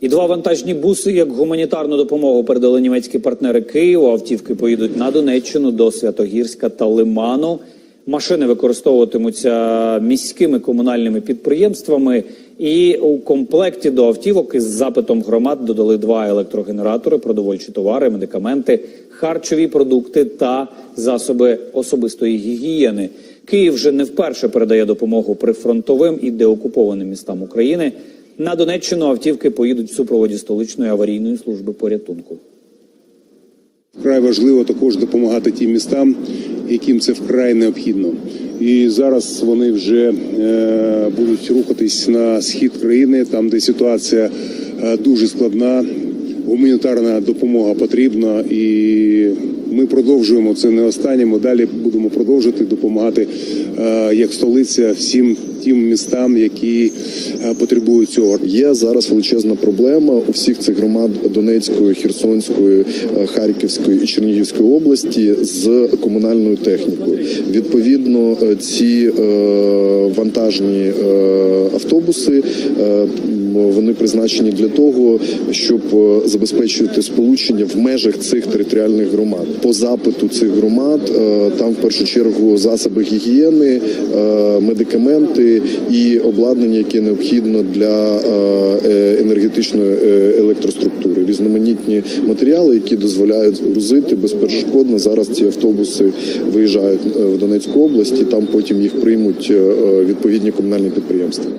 І два вантажні буси, як гуманітарну допомогу передали німецькі партнери Києву. Автівки поїдуть на Донеччину до Святогірська та Лиману. Машини використовуватимуться міськими комунальними підприємствами. І у комплекті до автівок із запитом громад додали два електрогенератори, продовольчі товари, медикаменти, харчові продукти та засоби особистої гігієни. Київ вже не вперше передає допомогу прифронтовим і деокупованим містам України. На Донеччину автівки поїдуть в супроводі столичної аварійної служби порятунку. Вкрай важливо також допомагати тим містам, яким це вкрай необхідно. І зараз вони вже е, будуть рухатись на схід країни, там де ситуація е, дуже складна. Гуманітарна допомога потрібна, і ми продовжуємо це не останнє. Ми далі будемо продовжувати допомагати е, як столиця всім тим містам, які е, потребують цього. Є зараз величезна проблема у всіх цих громад Донецької, Херсонської, е, Харківської і Чернігівської області з комунальною технікою. Відповідно, е, ці вантажні автобуси вони призначені для того, щоб забезпечувати сполучення в межах цих територіальних громад. По запиту цих громад там в першу чергу засоби гігієни, е, і обладнання, яке необхідно для е, е, енергетичної е, електроструктури, різноманітні матеріали, які дозволяють грузити безперешкодно. Зараз ці автобуси виїжджають в Донецьку область, і там потім їх приймуть відповідні комунальні підприємства.